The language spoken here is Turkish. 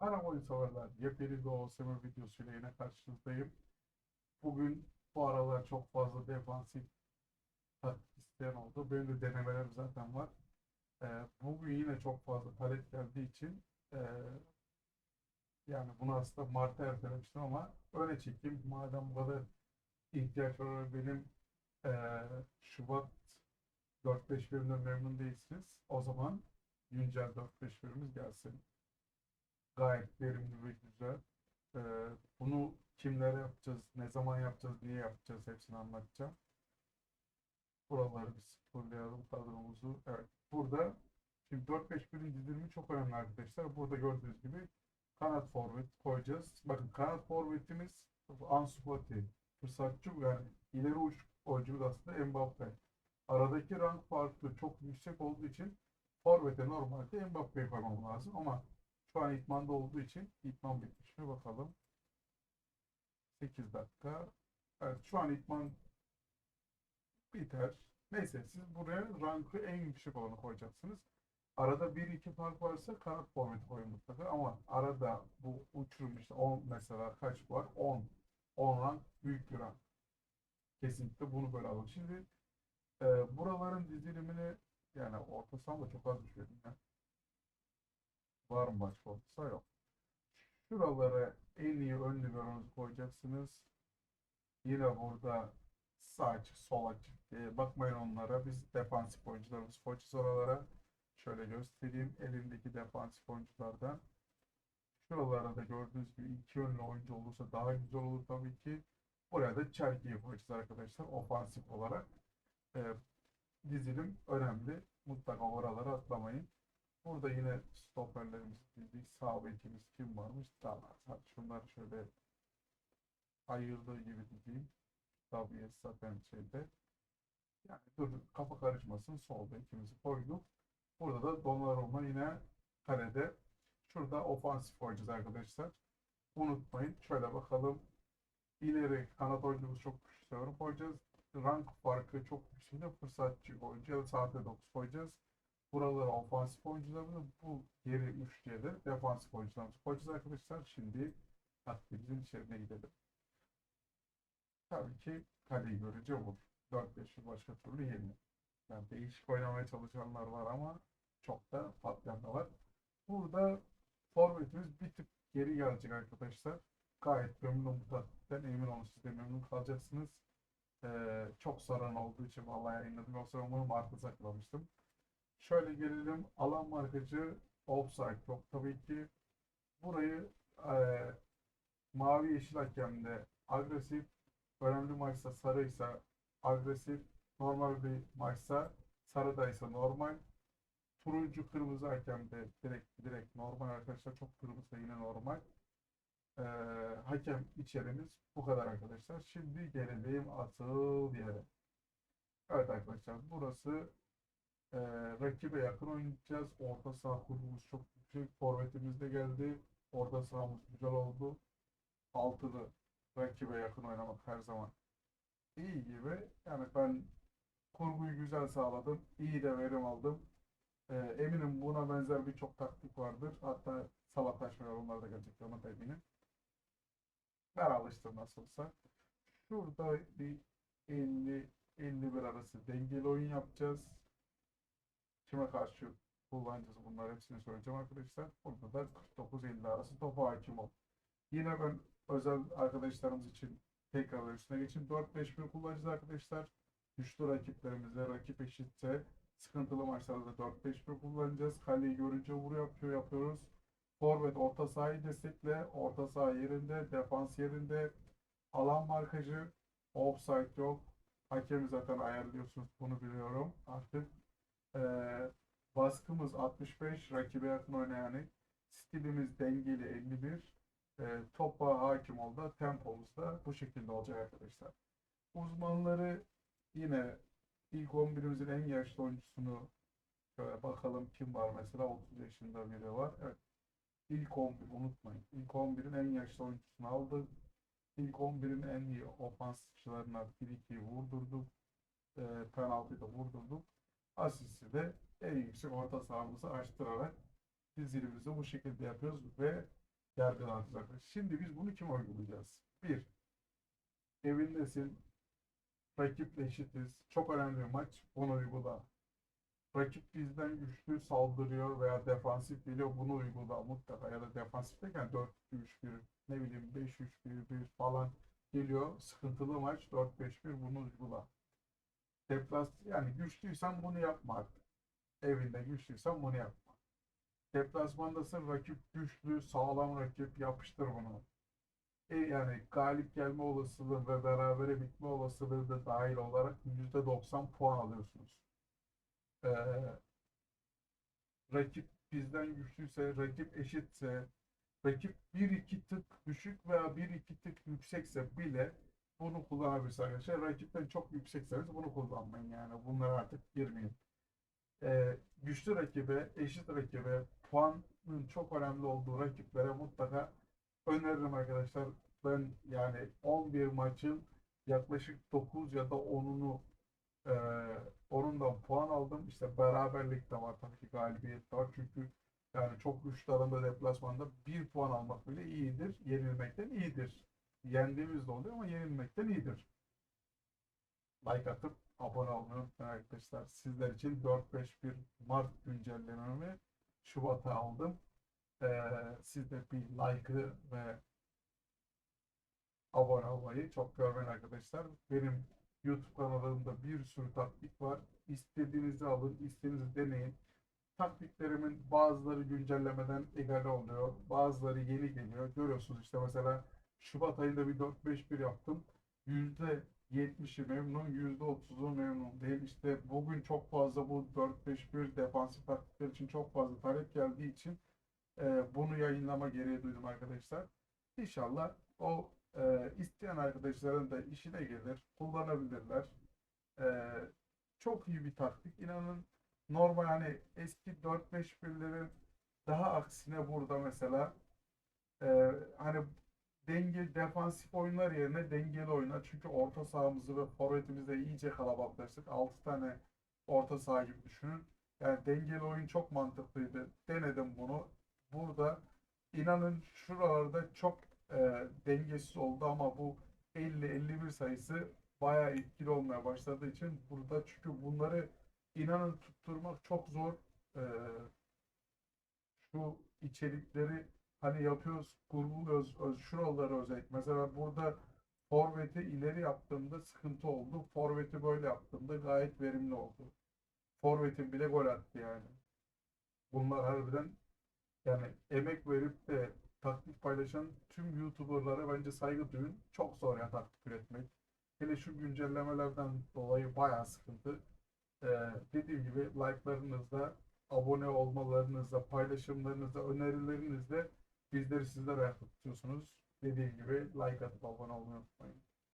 Merhaba oyun severler. Yepyeni bir OSM videosuyla yine karşınızdayım. Bugün bu aralar çok fazla defansif isteyen oldu. Benim de denemelerim zaten var. Ee, bugün yine çok fazla talep geldiği için ee, yani bunu aslında Mart'a ertelemiştim ama öne çekeyim. Madem bu kadar ihtiyaç var benim ee, Şubat 4-5 birimden memnun değilsiniz. O zaman güncel 4-5 birimiz gelsin gayet verimli ve güzel. Ee, bunu kimlere yapacağız, ne zaman yapacağız, niye yapacağız hepsini anlatacağım. Buraları bir sıfırlayalım kadromuzu. Evet, burada şimdi 4-5 birin dizilimi çok önemli arkadaşlar. Burada gördüğünüz gibi kanat forvet koyacağız. Bakın kanat forvetimiz Ansu Fati, fırsatçı yani ileri uç oyuncumuz aslında Mbappe. Aradaki rank farkı çok yüksek olduğu için forvete normalde Mbappe'yi koymam lazım ama şu an itmanda olduğu için itman bitmiş mi bakalım. 8 dakika. Evet şu an itman biter. Neyse siz buraya rankı en yüksek olanı koyacaksınız. Arada 1-2 fark varsa kanat forvet koyun mutlaka ama arada bu uçurum işte 10 mesela kaç var? 10. 10 rank büyük bir rank. Kesinlikle bunu böyle alın. Şimdi e, buraların dizilimini yani orta saha da çok az düşürdüm ya. Var mı başka olsa yok. Şuralara en iyi ön liberonuzu koyacaksınız. Yine burada sağ açık, sol açık diye bakmayın onlara. Biz defansif oyuncularımız koyacağız oralara. Şöyle göstereyim elindeki defansif oyunculardan. Şuralara da gördüğünüz gibi iki yönlü oyuncu olursa daha güzel olur tabii ki. Buraya da Çerki'yi koyacağız arkadaşlar ofansif olarak. Ee, dizilim önemli. Mutlaka oralara atlamayın. Burada yine stoperlerimiz dizdik. Sağ bekimiz kim varmış? Tamam. Hadi şunları şöyle ayırdığı gibi dizeyim. Tabii zaten şeyde. Yani dur kafa karışmasın. Sol bekimizi koyduk. Burada da Donnarumma yine kalede. Şurada ofansif koyacağız arkadaşlar. Unutmayın. Şöyle bakalım. İleri kanat oyuncumuz çok güçlü koyacağız. Rank farkı çok yüksek. Fırsatçı oyuncu sahte 9 koyacağız. Buralara ofansif oyuncularını bu geri üçlüye de defansif oyuncularımızı koyacağız arkadaşlar. Şimdi taktiğimizin içerisine gidelim. Tabii ki kaleyi görünce vur. 4-5'i başka türlü yeniyor. Yani değişik oynamaya çalışanlar var ama çok da patlayan da var. Burada forvetimiz bir tık geri gelecek arkadaşlar. Gayet memnun bu taktikten emin olun siz de memnun kalacaksınız. Ee, çok saran olduğu için vallahi yayınladım. Yoksa umarım arka saklamıştım. Şöyle gelelim. Alan markacı offside yok. Tabii ki burayı e, mavi yeşil hakemde agresif, önemli maçsa sarıysa agresif, normal bir maçsa sarıdaysa normal, turuncu kırmızı hakemde direkt direkt normal arkadaşlar. Çok kırmızı yine normal. E, hakem içerimiz bu kadar arkadaşlar. Şimdi gelelim asıl yere. Evet arkadaşlar burası ee, rakibe yakın oynayacağız. Orta saha kurumumuz çok yüksek. Forvetimiz de geldi. Orta sahamız güzel oldu. Altılı rakibe yakın oynamak her zaman iyi gibi. Yani ben kurguyu güzel sağladım. İyi de verim aldım. Ee, eminim buna benzer birçok taktik vardır. Hatta sabah taşmalar onlar da gelecek ona da eminim. Ben alıştım nasılsa. Şurada bir 50 51 arası dengeli oyun yapacağız kime karşı kullanacağız bunlar hepsini söyleyeceğim arkadaşlar. Burada da 49-50 arası topa hakim ol. Yine ben özel arkadaşlarımız için tekrar üstüne geçin. 4-5-1 kullanacağız arkadaşlar. Güçlü rakiplerimize, rakip eşitse sıkıntılı maçlarda 4-5-1 kullanacağız. Kaleyi görünce vur yapıyor, yapıyoruz. Forvet orta sahayı destekle. Orta saha yerinde, defans yerinde. Alan markacı, offside yok. Hakemi zaten ayarlıyorsunuz bunu biliyorum. Artık e, baskımız 65, rakibe yakın oynayan stilimiz dengeli 51, e, topa hakim oldu. Tempomuz da bu şekilde olacak arkadaşlar. Uzmanları yine ilk 11'imizin en yaşlı oyuncusunu şöyle bakalım kim var mesela 30 yaşında biri var. Evet. İlk 11 unutmayın. İlk 11'in en yaşlı oyuncusunu aldık. İlk 11'in en iyi ofansçılarına 1-2'yi vurdurduk. E, penaltıyı da vurdurduk. Asisti de en yüksek orta sahamızı açtırarak dizilimizi bu şekilde yapıyoruz ve yargılanacak. Şimdi biz bunu kime uygulayacağız? Bir, evindesin, rakiple eşitiz. Çok önemli bir maç. Bunu uygula. Rakip bizden güçlü saldırıyor veya defansif geliyor. Bunu uygula mutlaka. Ya da defansif derken 4-2-3-1 ne bileyim 5-3-1-1 falan geliyor. Sıkıntılı maç 4-5-1 bunu uygula. Deplas yani güçlüysen bunu yapma artık. Evinde güçlüysen bunu yapma. Deplasmandasın rakip güçlü, sağlam rakip yapıştır bunu. E yani galip gelme olasılığı ve berabere bitme olasılığı da dahil olarak %90 puan alıyorsunuz. Ee, rakip bizden güçlüyse, rakip eşitse, rakip 1-2 tık düşük veya 1-2 tık yüksekse bile bunu kullanabilirsiniz arkadaşlar. Rakipten çok yüksekseniz bunu kullanmayın yani. Bunlara artık girmeyin. Ee, güçlü rakibe, eşit rakibe, puanın çok önemli olduğu rakiplere mutlaka öneririm arkadaşlar. Ben yani 11 maçın yaklaşık 9 ya da 10'unu e, onundan puan aldım. İşte beraberlik de var tabii ki galibiyet var. Çünkü yani çok güçlü aranda deplasmanda bir puan almak bile iyidir. Yenilmekten iyidir. Yendiğimiz de oluyor ama yenilmekten iyidir. Like atıp abone olmayı unutmayın arkadaşlar. Sizler için 4-5-1 Mart güncellememi Şubat'a aldım. Ee, siz de bir like'ı ve abone olmayı çok görmeyin arkadaşlar. Benim YouTube kanalımda bir sürü taktik var. İstediğinizi alın, istediğinizi deneyin. Taktiklerimin bazıları güncellemeden egale oluyor. Bazıları yeni geliyor. Görüyorsunuz işte mesela Şubat ayında bir 4-5-1 yaptım. %70'i memnun, %30'u memnun değil. İşte bugün çok fazla bu 4-5-1 defansif taktikler için çok fazla talep geldiği için e, bunu yayınlama gereği duydum arkadaşlar. İnşallah o e, isteyen arkadaşların da işine gelir, kullanabilirler. E, çok iyi bir taktik. İnanın normal hani eski 4-5-1'lerin daha aksine burada mesela e, hani denge defansif oyunlar yerine dengeli oyunlar. Çünkü orta sahamızı ve forvetimizi de iyice kalabalıklaştık. 6 tane orta saha gibi düşünün. Yani dengeli oyun çok mantıklıydı. Denedim bunu. Burada inanın şuralarda çok e, dengesiz oldu ama bu 50-51 sayısı bayağı etkili olmaya başladığı için burada çünkü bunları inanın tutturmak çok zor. E, şu içerikleri hani yapıyoruz, kurguluyoruz, şuraları özellikle. Mesela burada forveti ileri yaptığımda sıkıntı oldu. Forveti böyle yaptığımda gayet verimli oldu. Forvetin bile gol attı yani. Bunlar harbiden yani emek verip de taktik paylaşan tüm YouTuber'lara bence saygı duyun. Çok zor ya taktik üretmek. Hele şu güncellemelerden dolayı bayağı sıkıntı. Ee, dediğim gibi like'larınızla, abone olmalarınızla, paylaşımlarınızla, önerilerinizle bizleri sizler ayakta tutuyorsunuz. Dediğim gibi like atıp abone olmayı unutmayın.